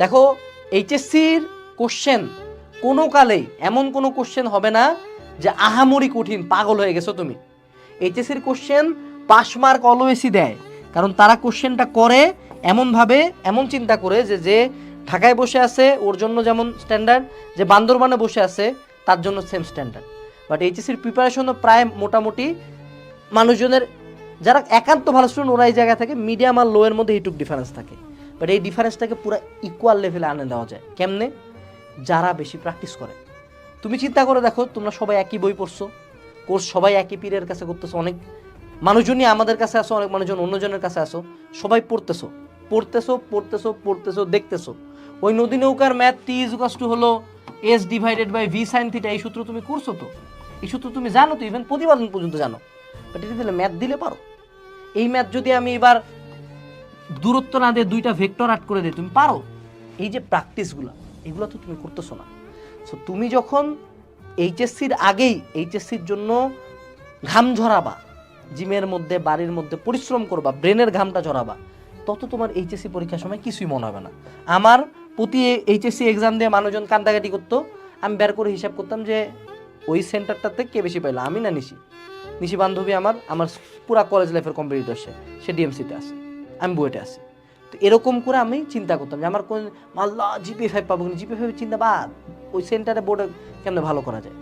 দেখো, এইচএসসির কোশ্চেন কোনো কালেই এমন কোনো কোশ্চেন হবে না যে আহামরি কঠিন, পাগল হয়ে গেছো তুমি। এইচএসসির কোশ্চেন পাস মার্ক অলওয়েসই দেয়, কারণ তারা কোশ্চেনটা করে এমনভাবে, এমন চিন্তা করে যে যে ঢাকায় বসে আছে, ওর জন্য যেমন স্ট্যান্ডার্ড যে বান্দরবানে বসে আছে, তার জন্য সেম স্ট্যান্ডার্ড বাট এইচএসসির প্রিপারেশনও প্রায় মোটামুটি মানুষজনের, যারা একান্ত ভালো স্টুডেন্ট ওরা এই জায়গা থেকে মিডিয়াম আর লোয়ের মধ্যে এইটুক ডিফারেন্স থাকে। বাট এই ডিফারেন্সটাকে পুরো ইকুয়াল লেভেলে আনে দেওয়া যায়। কেমনে? যারা বেশি প্র্যাকটিস করে। তুমি চিন্তা করে দেখো, তোমরা সবাই একই বই পড়ছো। কোর্স সবাই একই পীরের কাছে করতেছো। অনেক মানুষজনই আমাদের কাছে আসো, অনেক মানুষজন অন্যজনের কাছে আসো। সবাই পড়তেছো। পড়তেছো পড়তেছো পড়তেছো, দেখতেছো। ওই নদী নৌকার ম্যাথ টি ইজ টু হলো S divided by V sine theta এই সূত্র তুমি করছ তো? এই সূত্র তুমি জানো তো? ইভেন প্রতিপাদন পর্যন্ত জানো। বাট এটা দিলে ম্যাথ দিলে পারো। এই ম্যাথ যদি আমি এবার দূরত্ব না দিয়ে দুইটা ভেক্টর আট করে দিয়ে তুমি পারো। এই যে প্র্যাকটিসগুলো এগুলো তো তুমি করতেছো না। সো তুমি যখন এইচএসসির আগেই এইচএসসির জন্য ঘাম ঝরাবা, জিমের মধ্যে, বাড়ির মধ্যে পরিশ্রম করবা, ব্রেনের ঘামটা ঝরাবা, তত তোমার এইচএসসি পরীক্ষার সময় কিছুই মনে হবে না। আমার প্রতি এইচএসসি এক্সাম দিয়ে মানুষজন কান্দাকাটি করতো, আমি বের করে হিসাব করতাম যে ওই সেন্টারটাতে কে বেশি পাইলো, আমি না নিশি? নিশি বান্ধবী আমার আমার পুরা কলেজ লাইফের কম্পিটিটর সে সে ডিএমসিতে আছে। আমি বুয়েটে আছি। তো এরকম করে আমি চিন্তা করতাম যে আমার কোন মাল্লা জিপি ফাইভ পাবো কিন্তু জিপি ফাইভ চিন্তা বাদ। ওই সেন্টারে বোর্ডে কেমনে ভালো করা যায়?